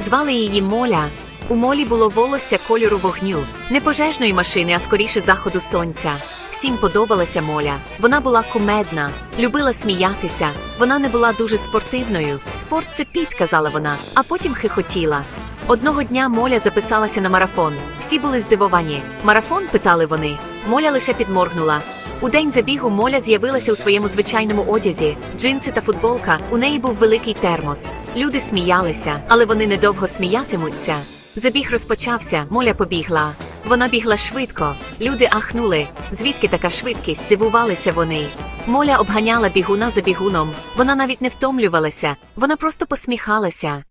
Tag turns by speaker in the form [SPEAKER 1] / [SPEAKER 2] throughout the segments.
[SPEAKER 1] Звали її Моля. У молі було волосся кольору вогню, не пожежної машини, а скоріше заходу сонця. Всім подобалася Моля. Вона була кумедна, любила сміятися. Вона не була дуже спортивною. Спорт це піт, казала вона, а потім хихотіла. Одного дня Моля записалася на марафон. Всі були здивовані. Марафон? питали вони. Моля лише підморгнула. У день забігу Моля з'явилася у своєму звичайному одязі, джинси та футболка. У неї був великий термос. Люди сміялися, але вони недовго сміятимуться. Забіг розпочався, Моля побігла. Вона бігла швидко. Люди ахнули. Звідки така швидкість? Дивувалися вони. Моля обганяла бігуна за бігуном. Вона навіть не втомлювалася, вона просто посміхалася.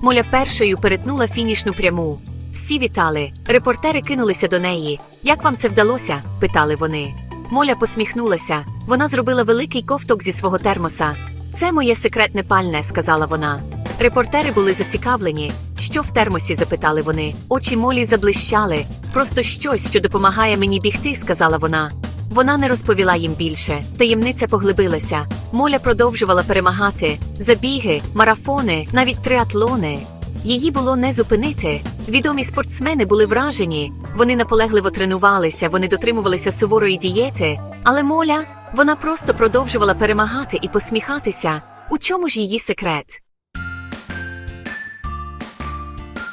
[SPEAKER 1] Моля першою перетнула фінішну пряму. Всі вітали. Репортери кинулися до неї. Як вам це вдалося? питали вони. Моля посміхнулася. Вона зробила великий ковток зі свого термоса. Це моє секретне пальне, сказала вона. Репортери були зацікавлені. Що в термосі? запитали вони. Очі Молі заблищали. Просто щось, що допомагає мені бігти, сказала вона. Вона не розповіла їм більше. Таємниця поглибилася. Моля продовжувала перемагати забіги, марафони, навіть триатлони. Її було не зупинити. Відомі спортсмени були вражені. Вони наполегливо тренувалися, вони дотримувалися суворої дієти. Але Моля, вона просто продовжувала перемагати і посміхатися. У чому ж її секрет?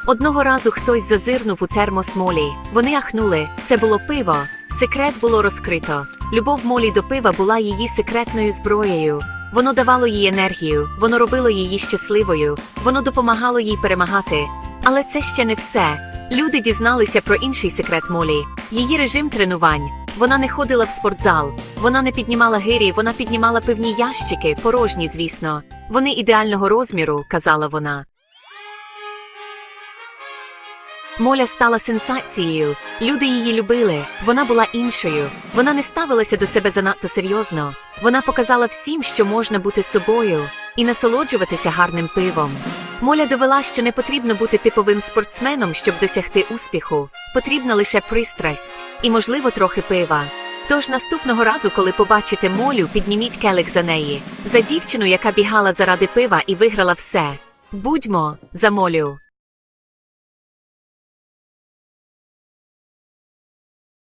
[SPEAKER 1] Одного разу хтось зазирнув у термос Молі. Вони ахнули. Це було пиво. Секрет було розкрито. Любов Молі до пива була її секретною зброєю. Воно давало їй енергію, воно робило її щасливою, воно допомагало їй перемагати. Але це ще не все. Люди дізналися про інший секрет Молі її режим тренувань. Вона не ходила в спортзал, вона не піднімала гирі, вона піднімала пивні ящики, порожні, звісно. Вони ідеального розміру, казала вона. Моля стала сенсацією. Люди її любили. Вона була іншою. Вона не ставилася до себе занадто серйозно. Вона показала всім, що можна бути собою і насолоджуватися гарним пивом. Моля довела, що не потрібно бути типовим спортсменом, щоб досягти успіху. Потрібна лише пристрасть і, можливо, трохи пива. Тож наступного разу, коли побачите молю, підніміть келих за неї, за дівчину, яка бігала заради пива і виграла все. Будьмо за молю.